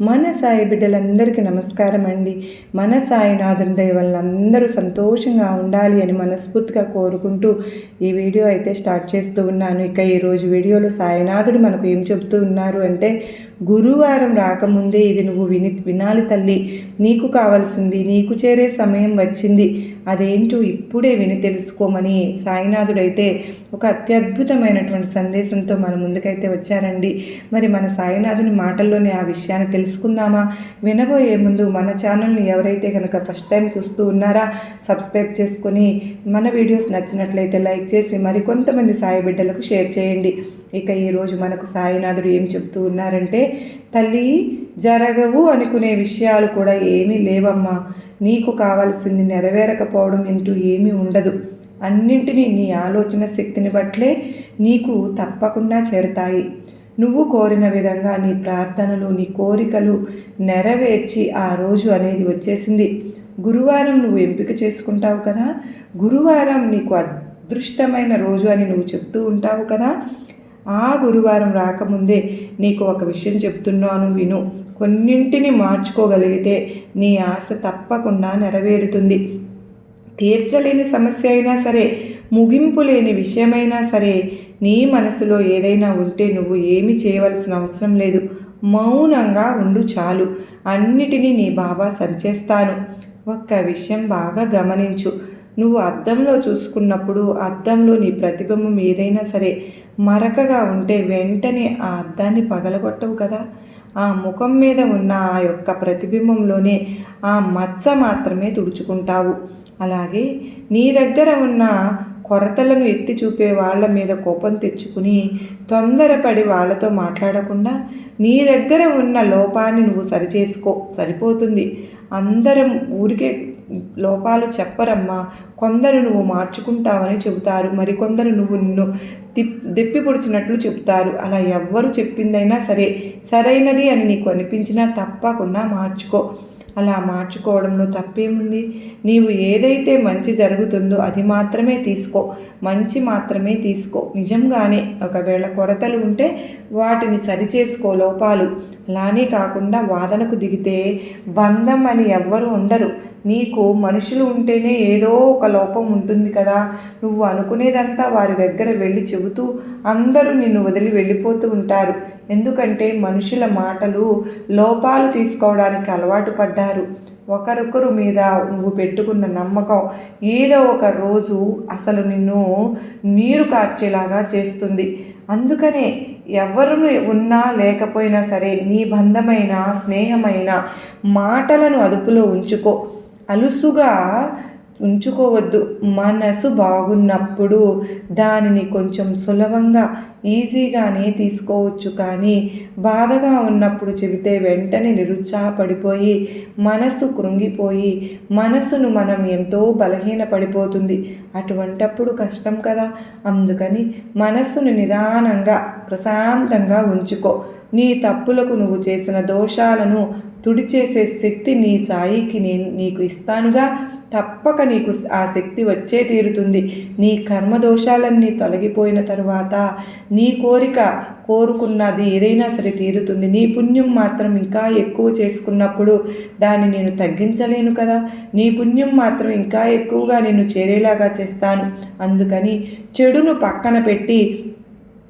మన సాయి బిడ్డలందరికీ నమస్కారం అండి. మన సాయినాథుని దయ వల్ల అందరూ సంతోషంగా ఉండాలి అని మనస్ఫూర్తిగా కోరుకుంటూ ఈ వీడియో అయితే స్టార్ట్ చేస్తూ ఉన్నాను. ఇక ఈరోజు వీడియోలో సాయినాథుడు మనకు ఏం చెబుతూ ఉన్నారు అంటే గురువారం రాకముందే ఇది నువ్వు విని వినాలి తల్లి. నీకు కావలసింది నీకు చేరే సమయం వచ్చింది. అదేంటో ఇప్పుడే విని తెలుసుకోమని సాయినాథుడైతే ఒక అత్యద్భుతమైనటువంటి సందేశంతో మన ముందుకైతే వచ్చారండి. మరి మన సాయినాథుని మాటల్లోనే ఆ విషయాన్ని తెలుసుకుందామా? వినబోయే ముందు మన ఛానల్ని ఎవరైతే కనుక ఫస్ట్ టైం చూస్తూ ఉన్నారా సబ్స్క్రైబ్ చేసుకొని మన వీడియోస్ నచ్చినట్లయితే లైక్ చేసి మరి కొంతమంది సాయి బిడ్డలకు షేర్ చేయండి. ఇక ఈరోజు మనకు సాయినాథుడు ఏం చెప్తూ ఉన్నారంటే తల్లి జరగవు అనుకునే విషయాలు కూడా ఏమీ లేవమ్మా. నీకు కావాల్సింది నెరవేరకపోవడం అంటూ ఏమీ ఉండదు. అన్నింటినీ నీ ఆలోచన శక్తిని బట్లే నీకు తప్పకుండా చేరుతాయి. నువ్వు కోరిన విధంగా నీ ప్రార్థనలు నీ కోరికలు నెరవేర్చి ఆ రోజు అనేది వచ్చేసింది. గురువారం నువ్వు ఎంపిక చేసుకుంటావు కదా? గురువారం నీకు అదృష్టమైన రోజు అని నువ్వు చెప్తూ ఉంటావు కదా? ఆ గురువారం రాకముందే నీకు ఒక విషయం చెప్తున్నాను విను. కొన్నింటిని మార్చుకోగలిగితే నీ ఆశ తప్పకుండా నెరవేరుతుంది. తీర్చలేని సమస్య అయినా సరే ముగింపు లేని విషయమైనా సరే నీ మనసులో ఏదైనా ఉంటే నువ్వు ఏమి చేయవలసిన అవసరం లేదు. మౌనంగా ఉండు చాలు. అన్నిటినీ నీ బాబా సరిచేస్తాను. ఒక్క విషయం బాగా గమనించు. నువ్వు అద్దంలో చూసుకున్నప్పుడు అద్దంలో నీ ప్రతిబింబం ఏదైనా సరే మరకగా ఉంటే వెంటనే ఆ అద్దాన్ని పగలగొట్టవు కదా. ఆ ముఖం మీద ఉన్న ఆ యొక్క ప్రతిబింబంలోనే ఆ మచ్చ మాత్రమే తుడుచుకుంటావు. అలాగే నీ దగ్గర ఉన్న కొరతలను ఎత్తి చూపే వాళ్ళ మీద కోపం తెచ్చుకుని తొందరపడి వాళ్ళతో మాట్లాడకుండా నీ దగ్గర ఉన్న లోపాన్ని నువ్వు సరిచేసుకో. సరిపోతుంది. అందరం ఊరికే లోపాలు చెప్పరమ్మా. కొందరు నువ్వు మార్చుకుంటావని చెబుతారు. మరికొందరు నువ్వు నిన్ను తిప్ దెప్పి పొడిచినట్లు చెబుతారు. అలా ఎవ్వరు చెప్పిందైనా సరే సరైనది అని నీకు అనిపించినా తప్పకుండా మార్చుకో. అలా మార్చుకోవడంలో తప్పేముంది? నీవు ఏదైతే మంచి జరుగుతుందో అది మాత్రమే తీసుకో. మంచి మాత్రమే తీసుకో. నిజంగానే ఒకవేళ కొరతలు ఉంటే వాటిని సరిచేసుకో లోపాలు. అలానే కాకుండా వాదనకు దిగితే బంధం అని ఎవ్వరు ఉండరు. నీకు మనుషులు ఉంటేనే ఏదో ఒక లోపం ఉంటుంది కదా. నువ్వు అనుకునేదంతా వారి దగ్గర వెళ్ళి చెబుతూ అందరూ నిన్ను వదిలి వెళ్ళిపోతూ ఉంటారు. ఎందుకంటే మనుషుల మాటలు లోపాలు తీసుకోవడానికి అలవాటు పడ్డారు. ఒకరొకరు మీద నువ్వు పెట్టుకున్న నమ్మకం ఏదో ఒక రోజు అసలు నిన్ను నీరు కార్చేలాగా చేస్తుంది. అందుకనే ఎవరు ఉన్నా లేకపోయినా సరే నీ బంధమైన స్నేహమైన మాటలను అదుపులో ఉంచుకో. అలుసుగా ఉంచుకోవద్దు. మనసు బాగున్నప్పుడు దానిని కొంచెం సులభంగా ఈజీగానే తీసుకోవచ్చు. కానీ బాధగా ఉన్నప్పుడు చెబితే వెంటనే నిరుత్సాహపడిపోయి మనసు కృంగిపోయి మనసును మనం ఎంతో బలహీన పడిపోతుంది అటువంటప్పుడు కష్టం కదా. అందుకని మనస్సును నిదానంగా ప్రశాంతంగా ఉంచుకో. నీ తప్పులకు నువ్వు చేసిన దోషాలను తుడిచేసే శక్తి నీ సాయికి నేను నీకు ఇస్తానుగా. తప్పక నీకు ఆ శక్తి వచ్చే తీరుతుంది. నీ కర్మదోషాలన్నీ తొలగిపోయిన తరువాత నీ కోరిక కోరుకున్నది ఏదైనా సరే తీరుతుంది. నీ పుణ్యం మాత్రం ఇంకా ఎక్కువ చేసుకున్నప్పుడు దాన్ని నేను తగ్గించలేను కదా. నీ పుణ్యం మాత్రం ఇంకా ఎక్కువగా నేను చేరేలాగా చేస్తాను. అందుకని చెడును పక్కన పెట్టి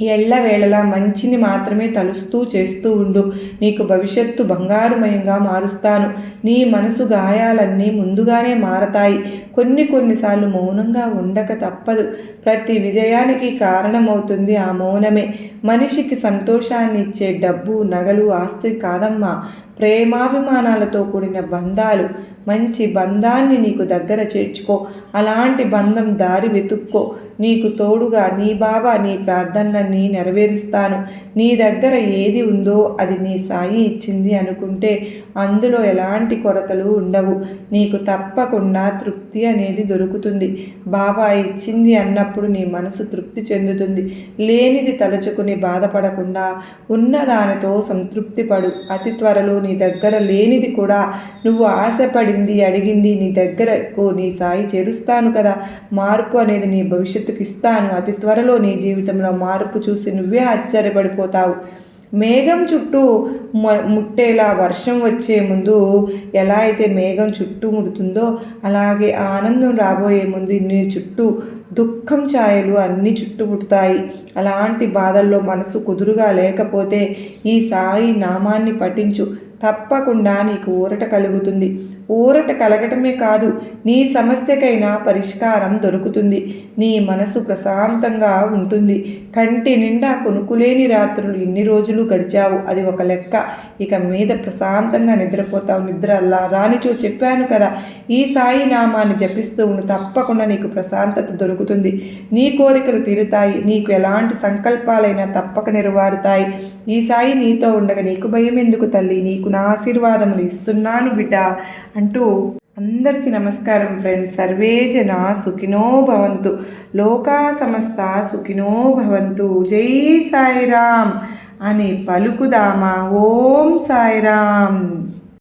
ఎళ్ళవేళలా మంచిని మాత్రమే తలుస్తూ చేస్తూ ఉండు. నీకు భవిష్యత్తు బంగారుమయంగా మారుస్తాను. నీ మనసు గాయాలన్నీ ముందుగానే మారతాయి. కొన్ని కొన్నిసార్లు మౌనంగా ఉండక తప్పదు. ప్రతి విజయానికి కారణమవుతుంది ఆ మౌనమే. మనిషికి సంతోషాన్ని ఇచ్చే డబ్బు నగలు ఆస్తి కాదమ్మా. ప్రేమాభిమానాలతో కూడిన బంధాలు. మంచి బంధాన్ని నీకు దగ్గర చేర్చుకో. అలాంటి బంధం దారి వెతుక్కో. నీకు తోడుగా నీ బాబా నీ ప్రార్థనలన్నీ నెరవేరుస్తాను. నీ దగ్గర ఏది ఉందో అది నీ సాయి ఇచ్చింది అనుకుంటే అందులో ఎలాంటి కొరతలు ఉండవు. నీకు తప్పకుండా తృప్తి అనేది దొరుకుతుంది. బాబా ఇచ్చింది అన్నప్పుడు నీ మనసు తృప్తి చెందుతుంది. లేనిది తలుచుకుని బాధపడకుండా ఉన్నదానితో సంతృప్తి పడు. అతి త్వరలో నీ దగ్గర లేనిది కూడా నువ్వు ఆశపడింది అడిగింది నీ దగ్గరకు నీ సాయి చేరుస్తాను కదా. మార్పు అనేది నీ భవిష్యత్తు భవిష్యత్తుకి ఇస్తాను అతి త్వరలో నీ జీవితంలో మార్పు చూసి నువ్వే ఆశ్చర్యపడిపోతావు. మేఘం చుట్టూ ముట్టేలా వర్షం వచ్చే ముందు ఎలా అయితే మేఘం చుట్టూ ముడుతుందో అలాగే ఆనందం రాబోయే ముందు నీ చుట్టూ దుఃఖం ఛాయలు అన్నీ చుట్టుముడుతాయి అలాంటి బాధల్లో మనసు కుదురుగా లేకపోతే ఈ సాయి నామాన్ని పఠించు. తప్పకుండా నీకు ఊరట కలుగుతుంది. ఊరట కలగటమే కాదు నీ సమస్యకైనా పరిష్కారం దొరుకుతుంది. నీ మనసు ప్రశాంతంగా ఉంటుంది. కంటి నిండా కొనుక్కులేని రాత్రులు ఇన్ని రోజులు గడిచావు. అది ఒక లెక్క. ఇక మీద ప్రశాంతంగా నిద్రపోతావు. నిద్ర అల్లా రానిచో చెప్పాను కదా. ఈ సాయి నామాన్ని జపిస్తూ ఉండు. తప్పకుండా నీకు ప్రశాంతత దొరుకుతుంది. నీ కోరికలు తీరుతాయి. నీకు ఎలాంటి సంకల్పాలైనా తప్పక నెరవారుతాయి. ఈ సాయి నీతో ఉండగా నీకు భయం ఎందుకు తల్లి? నీకు నా ఆశీర్వాదములు ఇస్తున్నాను బిడ్డ అంటూ అందరికీ నమస్కారం ఫ్రెండ్స్. సర్వే జన సుఖినో భవంతు. లోకా సమస్త సుఖినో భవంతు. జై సాయిరామ్ అని పలుకుదామా? ఓం సాయిరామ్.